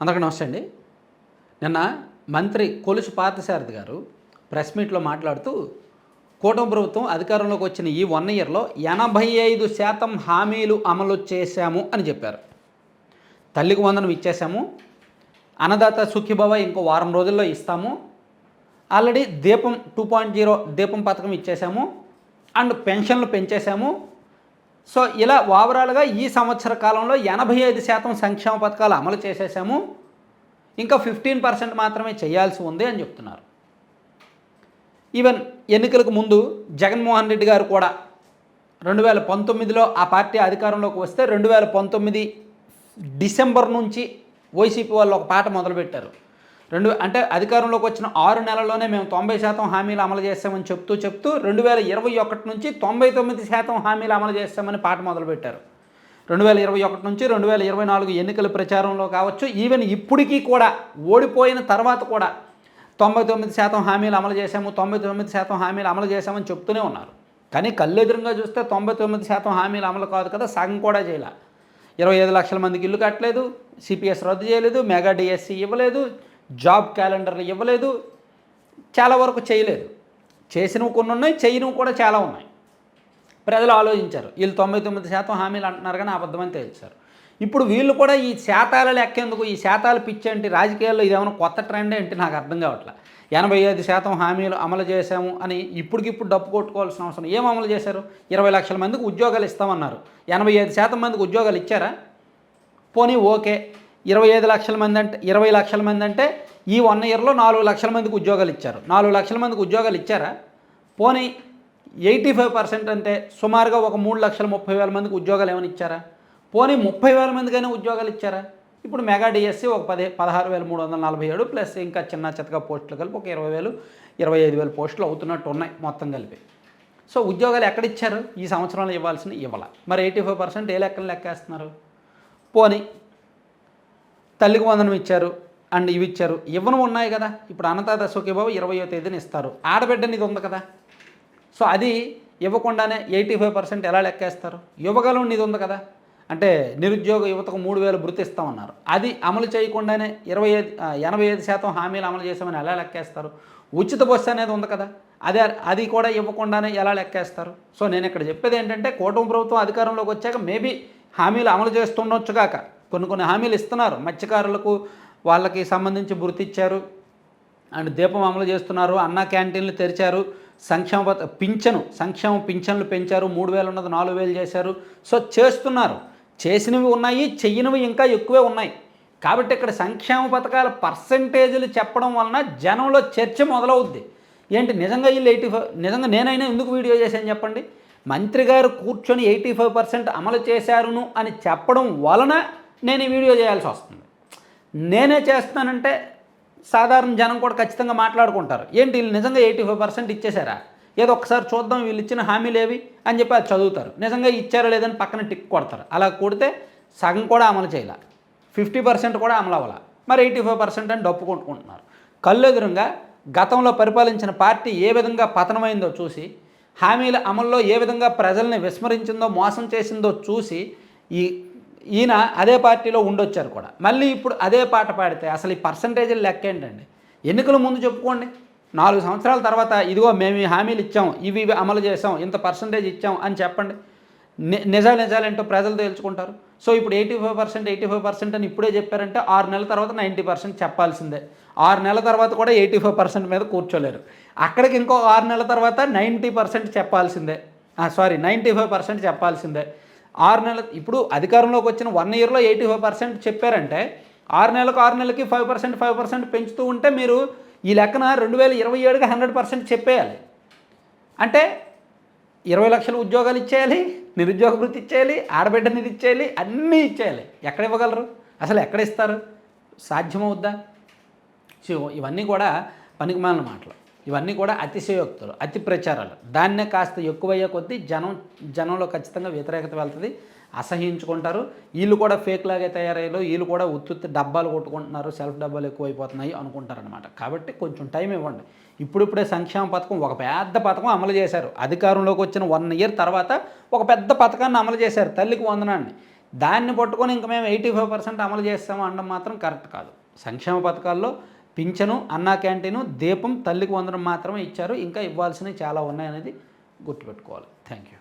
అందరికీ నమస్తే అండి. నిన్న మంత్రి కొలుసు పార్థసారథి గారు ప్రెస్ మీట్లో మాట్లాడుతూ కూటమి ప్రభుత్వం అధికారంలోకి వచ్చిన ఈ వన్ ఇయర్లో ఎనభై ఐదు శాతం హామీలు అమలు చేశాము అని చెప్పారు. తల్లికి వందనం ఇచ్చేసాము అన్నదాత సుఖీభవ ఇంకో వారం రోజుల్లో ఇస్తాము. ఆల్రెడీ దీపం టూ పాయింట్ జీరో దీపం పథకం ఇచ్చేసాము అండ్ పెన్షన్లు పెంచేశాము. సో ఇలా ఓవరాల్గా ఈ సంవత్సర కాలంలో ఎనభై ఐదు శాతం సంక్షేమ పథకాలు అమలు చేసేసాము. ఇంకా ఫిఫ్టీన్ పర్సెంట్ మాత్రమే చేయాల్సి ఉంది అని చెప్తున్నారు. ఈవెన్ ఎన్నికలకు ముందు జగన్మోహన్ రెడ్డి గారు కూడా రెండు వేల పంతొమ్మిదిలో ఆ పార్టీ అధికారంలోకి వస్తే రెండు వేల పంతొమ్మిది డిసెంబర్ నుంచి వైసీపీ వాళ్ళు ఒక పాట మొదలుపెట్టారు. రెండు అంటే అధికారంలోకి వచ్చిన ఆరు నెలల్లోనే మేము తొంభై శాతం హామీలు అమలు చేస్తామని చెప్తూ చెప్తూ రెండు వేల ఇరవై ఒకటి నుంచి తొంభై తొమ్మిది శాతం హామీలు అమలు చేస్తామని పాట మొదలుపెట్టారు. రెండు వేల ఇరవై ఒకటి నుంచి రెండు వేల ఇరవై నాలుగు ఎన్నికల ప్రచారంలో కావచ్చు ఈవెన్ ఇప్పటికీ కూడా ఓడిపోయిన తర్వాత కూడా తొంభై తొమ్మిది శాతం హామీలు అమలు చేశాము తొంభై తొమ్మిది శాతం హామీలు అమలు చేశామని చెప్తూనే ఉన్నారు. కానీ కళ్ళెదురుగా చూస్తే తొంభై తొమ్మిది శాతం హామీలు అమలు కాదు కదా సగం కూడా చేయాల. ఇరవై ఐదు లక్షల మందికి ఇల్లు కట్టలేదు సిపిఎస్ రద్దు చేయలేదు మెగా డిఎస్సి ఇవ్వలేదు జాబ్ క్యాలెండర్లు ఇవ్వలేదు చాలా వరకు చేయలేదు. చేసినవి కొన్ని ఉన్నాయి చేయనివి కూడా చాలా ఉన్నాయి. ప్రజలు ఆలోచించారు వీళ్ళు తొంభై తొమ్మిది శాతం హామీలు అంటున్నారు కానీ అబద్ధమని తేల్చారు. ఇప్పుడు వీళ్ళు కూడా ఈ శాతాలు లెక్కేందుకు ఈ శాతాలు పిచ్చి అంటే రాజకీయాల్లో ఇదేమైనా కొత్త ట్రెండ్ ఏంటి? నాకు అర్థం కావట్లే. ఎనభై ఐదు శాతం హామీలు అమలు చేశాము అని ఇప్పటికిప్పుడు డప్పు కొట్టుకోవాల్సిన అవసరం ఏం అమలు చేశారు? ఇరవై లక్షల మందికి ఉద్యోగాలు ఇస్తామన్నారు. ఎనభై ఐదు శాతం మందికి ఉద్యోగాలు ఇచ్చారా? పోనీ ఓకే. ఇరవై ఐదు లక్షల మంది అంటే ఇరవై లక్షల మంది అంటే ఈ వన్ ఇయర్లో నాలుగు లక్షల మందికి ఉద్యోగాలు ఇచ్చారు. నాలుగు లక్షల మందికి ఉద్యోగాలు ఇచ్చారా? పోనీ ఎయిటీ ఫైవ్ పర్సెంట్ అంటే సుమారుగా ఒక మూడు లక్షల ముప్పై వేల మందికి ఉద్యోగాలు ఏమైనా ఇచ్చారా? పోనీ ముప్పై వేల మందికైనా ఉద్యోగాలు ఇచ్చారా? ఇప్పుడు మెగా డిఎస్సి ఒక పది పదహారు వేల మూడు వందల నలభై ఏడు ప్లస్ ఇంకా చిన్న చిత్తగా పోస్టులు కలిపి ఒక ఇరవై వేలు ఇరవై ఐదు వేల పోస్టులు అవుతున్నట్టు ఉన్నాయి మొత్తం కలిపి. సో ఉద్యోగాలు ఎక్కడ ఇచ్చారు? ఈ సంవత్సరంలో ఇవ్వాల్సిన ఇవ్వాల. మరి ఎయిటీ ఫైవ్ పర్సెంట్ ఏ లెక్కలు లెక్కేస్తున్నారు? పోనీ తల్లికి వందనం ఇచ్చారు అండ్ ఇవి ఇచ్చారు. ఇవ్వను ఉన్నాయి కదా. ఇప్పుడు అన్నదాత సుఖీబాబు ఇరవయో తేదీన ఇస్తారు. ఆడబిడ్డనిది ఉంది కదా. సో అది ఇవ్వకుండానే ఎయిటీ ఫైవ్ పర్సెంట్ ఎలా లెక్కేస్తారు? యువగలం నీది ఉంది కదా. అంటే నిరుద్యోగ యువతకు మూడు వేలు భృతిస్తామన్నారు అది అమలు చేయకుండానే ఇరవై ఐదు ఎనభై ఐదు శాతం హామీలు అమలు చేసామని ఎలా లెక్కేస్తారు? ఉచిత బస్సు అనేది ఉంది కదా. అదే అది కూడా ఇవ్వకుండానే ఎలా లెక్కేస్తారు? సో నేను ఇక్కడ చెప్పేది ఏంటంటే కూటమి ప్రభుత్వం అధికారంలోకి వచ్చాక మేబీ హామీలు అమలు చేస్తుండొచ్చు కాక. కొన్ని కొన్ని హామీలు ఇస్తున్నారు. మత్స్యకారులకు వాళ్ళకి సంబంధించి గుర్తిచ్చారు ఇచ్చారు. అండ్ దీపం అమలు చేస్తున్నారు. అన్న క్యాంటీన్లు తెరిచారు. సంక్షేమ పింఛను సంక్షేమ పింఛన్లు పెంచారు. మూడు వేలు ఉన్నది నాలుగు వేలు చేశారు. సో చేస్తున్నారు. చేసినవి ఉన్నాయి చెయ్యనివి ఇంకా ఎక్కువే ఉన్నాయి. కాబట్టి ఇక్కడ సంక్షేమ పథకాల పర్సంటేజీలు చెప్పడం వలన జనంలో చర్చ మొదలవుద్ది. ఏంటి నిజంగా వీళ్ళు ఎయిటీ ఫైవ్ నిజంగా నేనైనా ఎందుకు వీడియో చేశాను చెప్పండి? మంత్రి గారు కూర్చొని ఎయిటీ ఫైవ్ పర్సెంట్ అమలు చేశారును అని చెప్పడం వలన నేను ఈ వీడియో చేయాల్సి వస్తుంది. నేనే చేస్తున్నానంటే సాధారణ జనం కూడా ఖచ్చితంగా మాట్లాడుకుంటారు. ఏంటి వీళ్ళు నిజంగా ఎయిటీ ఫైవ్ పర్సెంట్ ఇచ్చేశారా? ఏదో ఒకసారి చూద్దాం వీళ్ళు ఇచ్చిన హామీలు ఏవి అని చెప్పి అది చదువుతారు. నిజంగా ఇచ్చారో లేదని పక్కన టిక్ కొడతారు. అలా కొడితే సగం కూడా అమలు చేయాల. ఫిఫ్టీ పర్సెంట్ కూడా అమలు అవ్వాల. మరి ఎయిటీ ఫైవ్ పర్సెంట్ అని డప్పు కొట్టుకుంటున్నారు. కళ్ళెదురుగా గతంలో పరిపాలించిన పార్టీ ఏ విధంగా పతనమైందో చూసి హామీల అమల్లో ఏ విధంగా ప్రజల్ని విస్మరించిందో మోసం చేసిందో చూసి ఈ ఈయన అదే పార్టీలో ఉండొచ్చారు కూడా. మళ్ళీ ఇప్పుడు అదే పాట పాడితే అసలు ఈ పర్సంటేజీలు లెక్క ఏంటండి? ఎన్నికల ముందు చెప్పుకోండి. నాలుగు సంవత్సరాల తర్వాత ఇదిగో మేము ఈ హామీలు ఇచ్చాం ఇవి ఇవి అమలు చేసాం ఇంత పర్సంటేజ్ ఇచ్చాం అని చెప్పండి. ని నిజాలు నిజాలేంటో ప్రజలు తెలుసుకుంటారు. సో ఇప్పుడు eighty five percent eighty five percent అని ఇప్పుడే చెప్పారంటే ఆరు నెలల తర్వాత నైంటీ పర్సెంట్ చెప్పాల్సిందే. ఆరు నెలల తర్వాత కూడా ఎయిటీ ఫైవ్ పర్సెంట్ మీద కూర్చోలేరు. అక్కడికి ఇంకో ఆరు నెలల తర్వాత నైంటీ పర్సెంట్ చెప్పాల్సిందే. సారీ నైంటీ ఫైవ్ పర్సెంట్ చెప్పాల్సిందే. ఆరు నెలల ఇప్పుడు అధికారంలోకి వచ్చిన వన్ ఇయర్లో ఎయిటీ ఫైవ్ పర్సెంట్ చెప్పారంటే ఆరు నెలలకు ఆరు నెలలకి ఫైవ్ పర్సెంట్ ఫైవ్ పర్సెంట్ పెంచుతూ ఉంటే మీరు ఈ లెక్కన రెండు వేల ఇరవై ఏడుకి హండ్రెడ్ పర్సెంట్ చెప్పేయాలి. అంటే ఇరవై లక్షల ఉద్యోగాలు ఇచ్చేయాలి నిరుద్యోగ వృత్తి ఇచ్చేయాలి ఆడబిడ్డ నిధి ఇచ్చేయాలి అన్నీ ఇచ్చేయాలి. ఎక్కడ ఇవ్వగలరు? అసలు ఎక్కడ ఇస్తారు? సాధ్యమవుద్దా? ఇవన్నీ కూడా పనికి మాలిన మాటలు. ఇవన్నీ కూడా అతిశయోక్తులు అతి ప్రచారాలు. దాన్నే కాస్త ఎక్కువయ్యే కొద్దీ జనం జనంలో ఖచ్చితంగా వ్యతిరేకత వెళ్తుంది అసహించుకుంటారు వీళ్ళు కూడా ఫేక్ లాగే తయారయ్యారు వీళ్ళు కూడా ఉత్తుత్తి డబ్బాలు కొట్టుకుంటున్నారు సెల్ఫ్ డబ్బాలు ఎక్కువైపోతున్నాయి అనుకుంటారనమాట కాబట్టి కొంచెం టైం ఇవ్వండి. ఇప్పుడిప్పుడే సంక్షేమ పథకం ఒక పెద్ద పథకం అమలు చేశారు. అధికారంలోకి వచ్చిన వన్ ఇయర్ తర్వాత ఒక పెద్ద పథకాన్ని అమలు చేశారు తల్లికి వందనాన్ని. దాన్ని పట్టుకొని ఇంక మేము ఎయిటీ ఫైవ్ పర్సెంట్ అమలు చేస్తాము అనడం మాత్రం కరెక్ట్ కాదు. సంక్షేమ పథకాల్లో పింఛను అన్నా క్యాంటీను దీపం తల్లికి వందడం మాత్రమే ఇచ్చారు. ఇంకా ఇవ్వాల్సినవి చాలా ఉన్నాయనేది గుర్తుపెట్టుకోవాలి. Thank you